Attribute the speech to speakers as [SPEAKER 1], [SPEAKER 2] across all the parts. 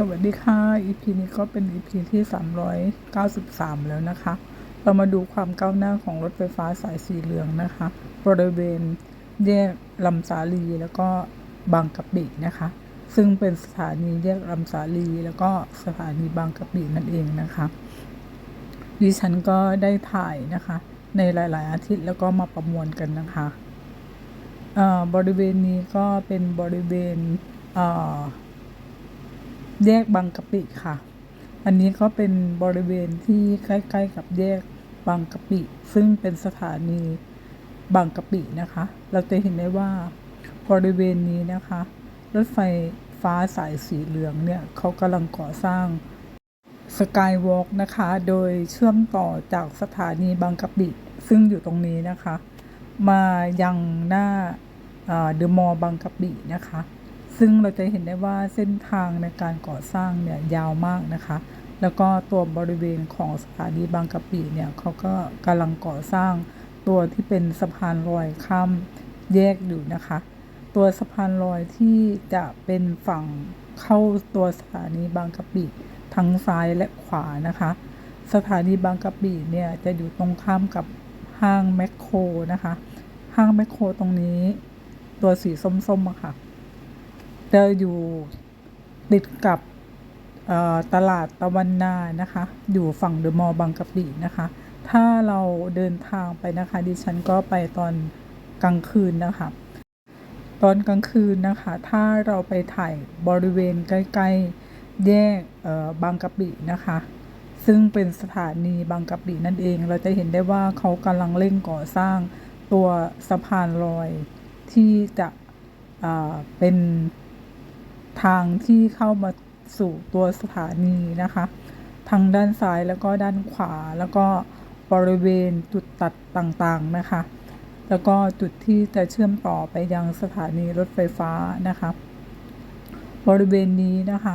[SPEAKER 1] สวัสดีค่ะ EP นี้ก็เป็น EP ที่ 393 แล้วนะคะ เรามาดูความก้าวหน้าของรถไฟฟ้าสายสีเหลืองนะคะ บริเวณแยกลำสาลีแล้วก็บางกะปินะคะ ซึ่งเป็นสถานีแยกลำสาลีแล้วก็สถานีบางกะปินั่นเองนะคะ ดิฉันก็ได้ถ่ายนะคะ ในหลาย ๆ อาทิตย์แล้วก็มาประมวลกันนะคะอ่อบริเวณนี้ก็เป็นบริเวณอ่อ แยกบางกะปิค่ะ อันนี้ก็เป็นบริเวณที่ใกล้ๆกับแยกบางกะปิ ซึ่งเป็นสถานีบางกะปินะคะ เราจะเห็นได้ว่าบริเวณนี้นะคะ รถไฟฟ้าสายสีเหลืองเนี่ยเขากำลังก่อสร้างสกายวอล์กนะคะ โดยเชื่อมต่อจากสถานีบางกะปิ ซึ่งอยู่ตรงนี้นะคะ มายังหน้าเดอะมอลล์บางกะปินะคะ ซึ่งเราจะเห็นได้ว่าเส้นทางในการก่อสร้างเนี่ยยาวมากนะคะ แล้วก็ตัวบริเวณของสถานีบางกะปิเนี่ยเขาก็กำลังก่อสร้างตัวที่เป็นสะพานลอยข้ามแยกอยู่นะคะ ตัวสะพานลอยที่จะเป็นฝั่งเข้าตัวสถานีบางกะปิทั้งซ้ายและขวานะคะ สถานีบางกะปิเนี่ยจะอยู่ตรงข้ามกับห้างแมคโครนะคะ ห้างแมคโครตรงนี้ ตัวสีส้มๆอะค่ะ จะอยู่ติดกับตลาดตะวันนานะคะ อยู่ฝั่งเดอะมอลล์บางกะปินะคะ ถ้าเราเดินทางไปนะคะ ดิฉันก็ไปตอนกลางคืนนะคะ ตอนกลางคืนนะคะ ถ้าเราไปถ่ายบริเวณใกล้ๆแยกบางกะปินะคะ ซึ่งเป็นสถานีบางกะปินั่นเอง เราจะเห็นได้ว่าเขากำลังเร่งก่อสร้างตัวสะพานลอยที่จะเป็น ทางที่เข้ามาสู่ตัวสถานีนะคะ ทางด้านซ้ายแล้วก็ด้านขวาแล้วก็บริเวณจุดตัดต่างๆนะคะ แล้วก็จุดที่จะเชื่อมต่อไปยังสถานีรถไฟฟ้านะคะ บริเวณนี้นะคะ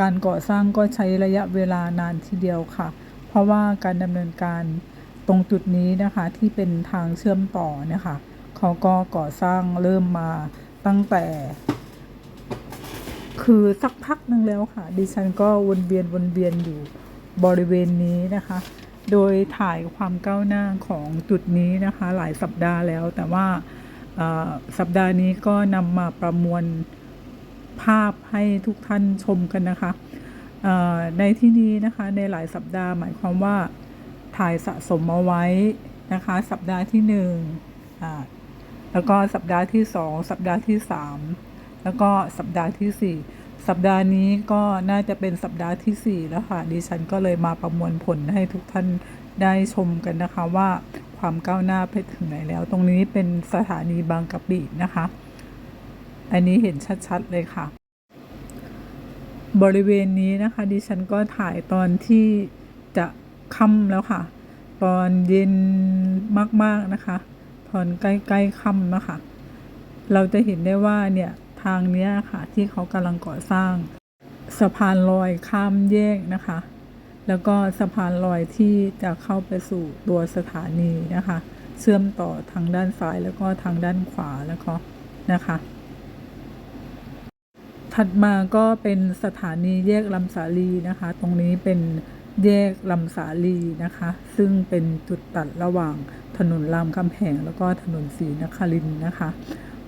[SPEAKER 1] การก่อสร้างก็ใช้ระยะเวลานานทีเดียวค่ะ เพราะว่าการดำเนินการตรงจุดนี้นะคะที่เป็นทางเชื่อมต่อนะคะเขาก็ก่อสร้างเริ่มมาตั้งแต่ คือสักพักหนึ่งแล้วค่ะ ดิฉันก็วนเวียนวนเวียนอยู่บริเวณนี้นะคะ โดยถ่ายความก้าวหน้าของจุดนี้นะคะ หลายสัปดาห์แล้ว แต่ว่าสัปดาห์นี้ก็นำมาประมวลภาพให้ทุกท่านชมกันนะคะ ในที่นี้นะคะในหลายสัปดาห์หมายความว่าถ่ายสะสมเอาไว้นะคะ สัปดาห์ที่หนึ่งแล้วก็สัปดาห์ที่สองสัปดาห์ที่สาม แล้วก็สัปดาห์ที่ 4 สัปดาห์นี้ก็น่าจะเป็นสัปดาห์ที่ 4 แล้วค่ะ ดิฉันก็เลยมาประมวลผลให้ทุกท่านได้ชมกันนะคะว่าความก้าวหน้าไปถึงไหนแล้ว ตรงนี้เป็นสถานีบางกะปินะคะ อันนี้เห็นชัดๆเลยค่ะ บริเวณนี้นะคะ ดิฉันก็ถ่ายตอนที่จะค่ำแล้วค่ะ ตอนเย็นมากๆนะคะ ตอนใกล้ๆค่ำนะคะ เราจะเห็นได้ว่าเนี่ย ทางเนี้ยค่ะ ที่เขากำลังก่อสร้าง สะพานลอยข้ามแยกนะคะ แล้วก็สะพานลอยที่จะเข้าไปสู่ตัวสถานีนะคะ เชื่อมต่อทางด้านซ้ายแล้วก็ทางด้านขวาแล้วก็นะคะ ถัดมาก็เป็นสถานีแยกลำสาลีนะคะ ตรงนี้เป็นแยกลำสาลีนะคะ ซึ่งเป็นจุดตัดระหว่างถนนรามคำแหงแล้วก็ถนนศรีนครินนะคะ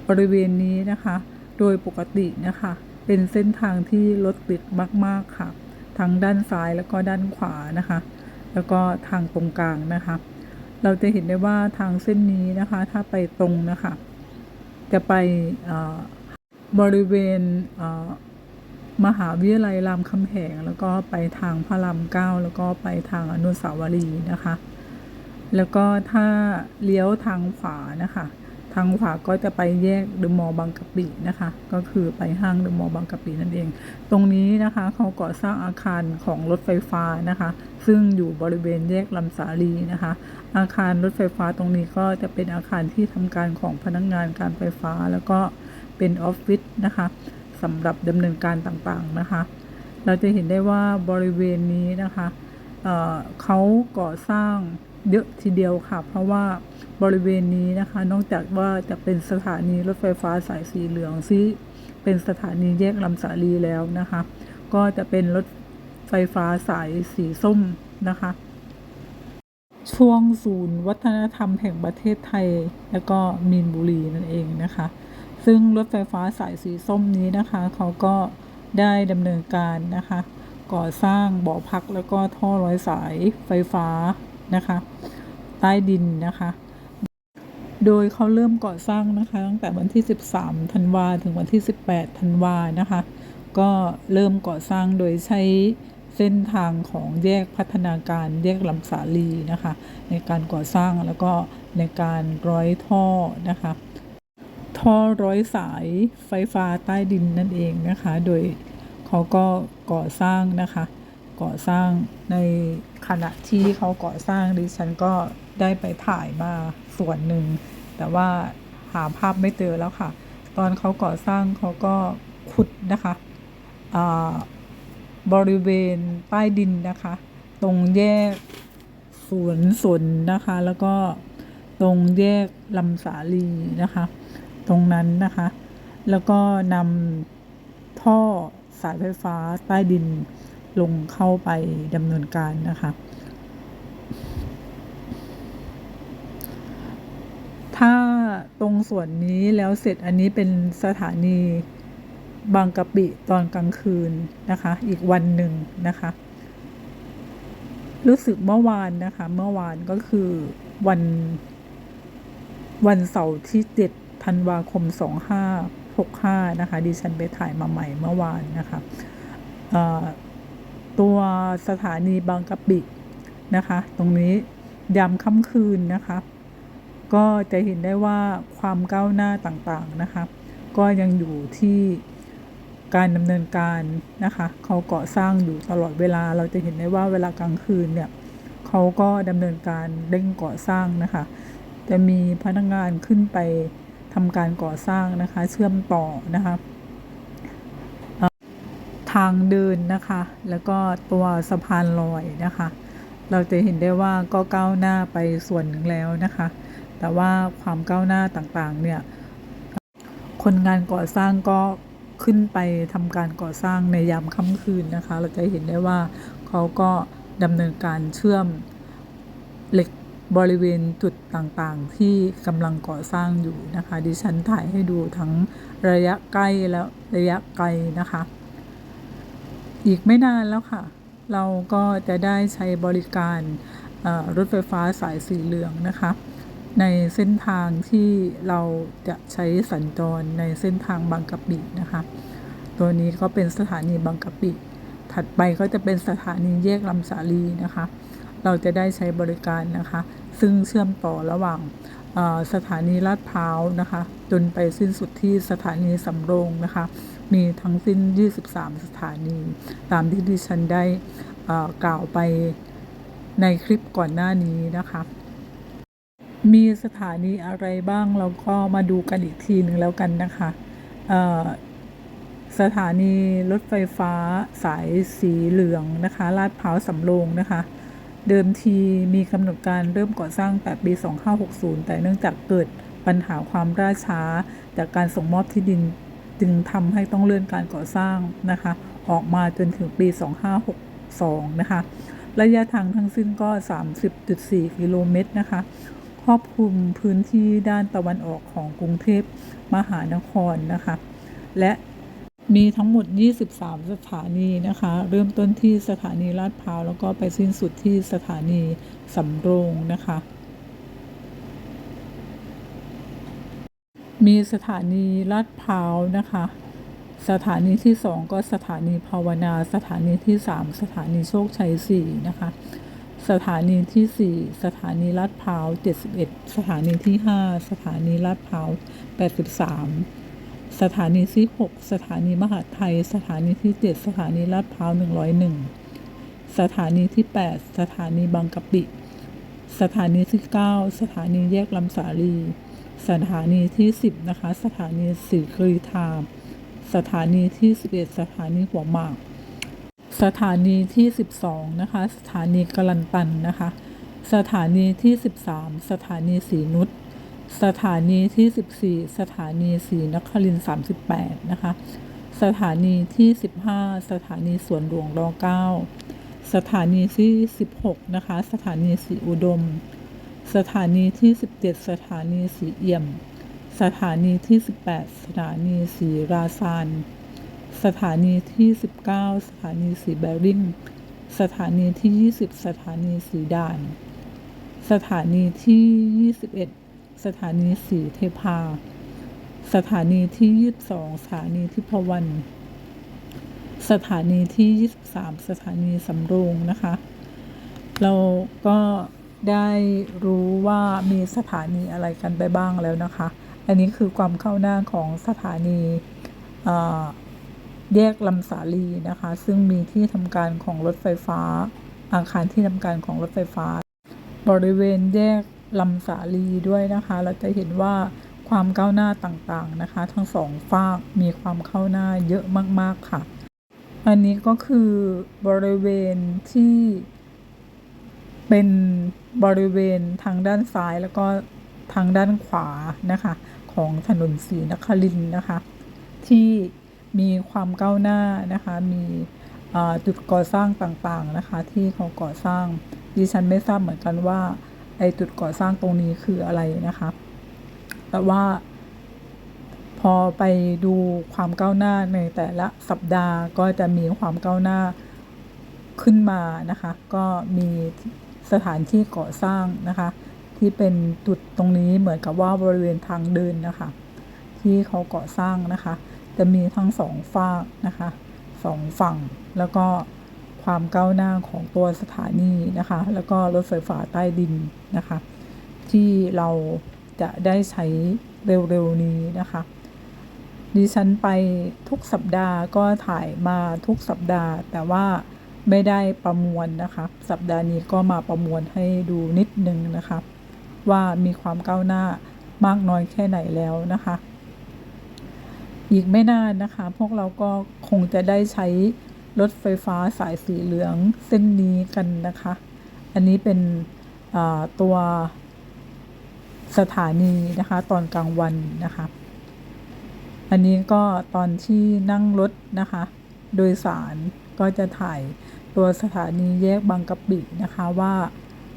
[SPEAKER 1] บริเวณนี้นะคะ โดยปกตินะคะ เป็นเส้นทางที่รถติดมาก ๆ ค่ะ ทั้งด้านซ้ายแล้วก็ด้านขวานะคะ แล้วก็ทางตรงกลางนะคะ เราจะเห็นได้ว่าทางเส้นนี้นะคะ ถ้าไปตรงนะคะ จะไปบริเวณมหาวิทยาลัยรามคำแหงแล้วก็ไปทางพระรามเก้าแล้วก็ไปทางอนุสาวรีย์นะคะ แล้วก็ถ้าเลี้ยวทางขวานะคะ ทางขวาก็จะไปแยกเดอะมอลล์บางกะปินะคะ ก็คือไปห้างเดอะมอลล์บางกะปินั่นเอง ตรงนี้นะคะเขาก่อสร้างอาคารของรถไฟฟ้านะคะ ซึ่งอยู่บริเวณแยกลำสาลีนะคะ อาคารรถไฟฟ้าตรงนี้ก็จะเป็นอาคารที่ทำการของพนักงานการไฟฟ้าแล้วก็เป็นออฟฟิศนะคะสำหรับดำเนินการต่างๆนะคะ เราจะเห็นได้ว่าบริเวณนี้นะคะเเขาก่อสร้าง เยอะทีเดียวค่ะ เพราะว่าบริเวณนี้นะคะ นอกจากว่าจะเป็นสถานีรถไฟฟ้าสายสีเหลืองที่เป็นสถานีแยกลำสาลีแล้วนะคะ ก็จะเป็นรถไฟฟ้าสายสีส้มนะคะ ช่วงศูนย์วัฒนธรรมแห่งประเทศไทย แล้วก็มีนบุรีนั่นเองนะคะ ซึ่งรถไฟฟ้าสายสีส้มนี้นะคะ เขาก็ได้ดำเนินการนะคะ ก่อสร้างบ่อพักแล้วก็ท่อร้อยสายไฟฟ้า นะคะ ใต้ดินนะคะ โดยเขาเริ่มก่อสร้างนะคะตั้งแต่วันที่ 13ธันวาถึงวันที่ 18ธันวานะคะ ก็เริ่มก่อสร้างโดยใช้เส้นทางของแยกพัฒนาการแยกลำสาลีนะคะ ในการก่อสร้างแล้วก็ในการร้อยท่อนะคะ ท่อร้อยสายไฟฟ้าใต้ดินนั่นเองนะคะ โดยเขาก็ก่อสร้างนะคะ ก่อสร้างในขณะที่เขาก่อสร้างดิฉันก็ได้ไปถ่ายมาส่วนหนึ่ง แต่ว่าหาภาพไม่เจอแล้วค่ะ ตอนเขาก่อสร้างเขาก็ขุดนะคะบริเวณใต้ดินนะคะ ตรงแยกสวนสนนะคะ แล้วก็ตรงแยกลำสาลีนะคะ ตรงนั้นนะคะ แล้วก็นำท่อสายไฟฟ้าใต้ดิน ลงเข้าไปดำเนินการนะคะถ้าตรงส่วนนี้แล้วเสร็จอันนี้เป็นสถานีบางกะปิตอนกลางคืนนะคะ อีกวันหนึ่งนะคะ รู้สึกเมื่อวานนะคะ เมื่อวานก็คือวันวันเสาร์ที่7ธันวาคม2565นะคะ ดิฉันไปถ่ายมาใหม่เมื่อวานนะคะเอ่อ ตัวสถานีบางกะปินะคะ ตรงนี้ยามค่ำคืนนะคะ ก็จะเห็นได้ว่าความก้าวหน้าต่างๆนะคะ ก็ยังอยู่ที่การดำเนินการนะคะเขาก่อสร้างอยู่ตลอดเวลาเราจะเห็นได้ว่าเวลากลางคืนเนี่ยเขาก็ดำเนินการเร่งก่อสร้างนะคะ จะมีพนักงานขึ้นไปทำการก่อสร้างนะคะ เชื่อมต่อนะคะ ทางเดินนะคะ แล้วก็ตัวสะพานลอยนะคะ เราจะเห็นได้ว่าก็ก้าวหน้าไปส่วนหนึ่งแล้วนะคะ แต่ว่าความก้าวหน้าต่างๆเนี่ย คนงานก่อสร้างก็ขึ้นไปทำการก่อสร้างในยามค่ำคืนนะคะ เราจะเห็นได้ว่าเขาก็ดำเนินการเชื่อมเหล็กบริเวณจุดต่างๆ ที่กำลังก่อสร้างอยู่นะคะ ดิฉันถ่ายให้ดูทั้งระยะใกล้แล้วระยะไกลนะคะ อีกไม่นานแล้วค่ะ เราก็จะได้ใช้บริการรถไฟฟ้าสายสีเหลืองนะคะ ในเส้นทางที่เราจะใช้สัญจรในเส้นทางบางกะปินะคะ ตัวนี้ก็เป็นสถานีบางกะปิ ถัดไปก็จะเป็นสถานีแยกลำสาลีนะคะ เราจะได้ใช้บริการนะคะ ซึ่งเชื่อมต่อระหว่างสถานีลาดพร้าวนะคะ จนไปสิ้นสุดที่สถานีสำโรงนะคะ มีทั้งสิ้น 23 สถานี ตามที่ดิฉันได้กล่าวไปในคลิปก่อนหน้านี้นะคะ มีสถานีอะไรบ้างเราก็มาดูกันอีกทีหนึ่งแล้วกันนะคะสถานีรถไฟฟ้าสายสีเหลืองนะคะ ลาดพร้าวสำโรงนะคะ เดิมทีมีกำหนดการเริ่มก่อสร้างแต่ปี 2560 แต่เนื่องจากเกิดปัญหาความล่าช้า จากการส่งมอบที่ดิน จึงทำให้ต้องเลื่อนการก่อสร้างนะคะ ออกมาจนถึงปี 2562 นะคะ ระยะทางทั้งสิ้นก็ 30.4 กิโลเมตรนะคะ ครอบคลุมพื้นที่ด้านตะวันออกของกรุงเทพมหานครนะคะ และมีทั้งหมด 23 สถานีนะคะ เริ่มต้นที่สถานีลาดพร้าวแล้วก็ไปสิ้นสุดที่สถานีสำโรงนะคะ มีสถานีลาดพร้าวนะคะ สถานีที่ 2 ก็สถานีภาวนา สถานีที่ 3 สถานีโชคชัย4นะคะ สถานีที่ 4 สถานีลาดพร้าว71 สถานีที่ 5 สถานีลาดพร้าว83 สถานีที่ 6 สถานีมหาไทย สถานีที่ 7 สถานีลาดพร้าว101 สถานีที่ 8 สถานีบางกะปิ สถานีที่ 9 สถานีแยกลำสาลี สถานีที่ 10 นะคะ สถานีสีกรีธาสถานีที่ 11 สถานีหัวหมาก สถานีที่ 12 นะคะ สถานีกลันตันนะคะ สถานีที่ 13 สถานีสีนุช สถานีที่ 14 สถานีสีนครินทร์38 นะคะ สถานีที่ 15 สถานีสวนหลวงรอ9สถานีที่ 16 นะคะ สถานีสีอุดม สถานีที่ 17 สถานีสีเอี่ยม สถานีที่ 18 สถานีสีราซาน สถานีที่ 19 สถานีสีแบริ่ง สถานีที่ 20 สถานีสีด่าน สถานีที่ 21 สถานีสีเทพา สถานีที่ 22 สถานีทิพวรรณ สถานีที่ 23 สถานีสำโรงนะคะ เราก็ ได้รู้ว่ามีสถานีอะไรกันไปบ้างแล้วนะคะ อันนี้คือความเข้าหน้าของสถานีแยกลำสาลีนะคะ ซึ่งมีที่ทำการของรถไฟฟ้า อาคารที่ทำการของรถไฟฟ้า บริเวณแยกลำสาลีด้วยนะคะ เราจะเห็นว่าความก้าวหน้าต่างๆนะคะ ทั้งสองฝากมีความเข้าหน้าเยอะมากๆค่ะ อันนี้ก็คือบริเวณที่ เป็นบริเวณทางด้านซ้ายแล้วก็ทางด้านขวานะคะของถนนศรีนครินนะคะ ที่มีความก้าวหน้านะคะ มีจุดก่อสร้างต่างๆนะคะ ที่เขาก่อสร้างดิฉันไม่ทราบเหมือนกันว่าไอจุดก่อสร้างตรงนี้คืออะไรนะคะ แต่ว่าพอไปดูความก้าวหน้าในแต่ละสัปดาห์ก็จะมีความก้าวหน้าขึ้นมานะคะ ก็มี สถานที่ก่อสร้างนะคะ ที่เป็นจุดตรงนี้เหมือนกับว่าบริเวณทางเดินนะคะ ที่เขาก่อสร้างนะคะ จะมีทั้งสองฝากนะคะสองฝั่งแล้วก็ความก้าวหน้าของตัวสถานีนะคะ แล้วก็รถไฟฟ้าใต้ดินนะคะ ที่เราจะได้ใช้เร็วๆนี้นะคะดิฉันไปทุกสัปดาห์ก็ถ่ายมาทุกสัปดาห์ แต่ว่า ไม่ได้ประมวลนะคะสัปดาห์นี้ก็มาประมวลให้ดูนิดนึงนะคะว่ามีความก้าวหน้ามากน้อยแค่ไหนแล้วนะคะ อีกไม่นานนะคะ พวกเราก็คงจะได้ใช้รถไฟฟ้าสายสีเหลืองเส้นนี้กันนะคะ อันนี้เป็นตัวสถานีนะคะ ตอนกลางวันนะคะ อันนี้ก็ตอนที่นั่งรถนะคะ โดยสารก็จะถ่าย ตัวสถานีแยกบางกะปินะคะว่า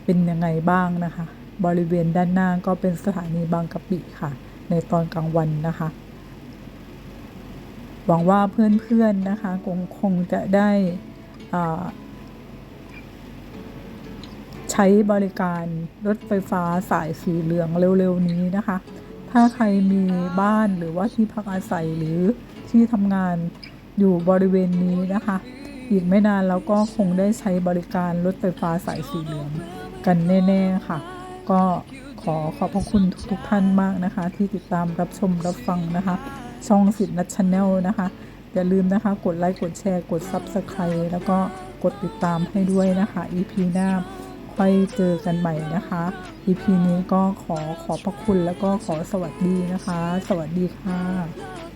[SPEAKER 1] เป็นยังไงบ้างนะคะ บริเวณด้านหน้าก็เป็นสถานีบางกะปิค่ะ ในตอนกลางวันนะคะ หวังว่าเพื่อนๆนะคะคงคงจะได้ใช้บริการรถไฟฟ้าสายสีเหลืองเร็ว ๆ นี้นะคะ ถ้าใครมีบ้านหรือว่าที่พักอาศัยหรือที่ทำงานอยู่บริเวณนี้นะคะ อีกไม่นานเราก็คงได้ใช้บริการรถไฟฟ้าสายสีเหลืองกันแน่ ๆ ค่ะ ก็ขอขอบพระคุณทุกๆท่านมากนะคะ ที่ติดตามรับชมรับฟังนะคะ ช่องสิทธิ์นัชชแนลนะคะ อย่าลืมนะคะ กดไลค์ กดแชร์ กด Subscribe แล้วก็กดติดตามให้ด้วยนะคะ EP หน้าค่อยเจอกันใหม่นะคะ EP นี้ก็ขอขอบพระคุณแล้วก็ขอสวัสดีนะคะ สวัสดีค่ะ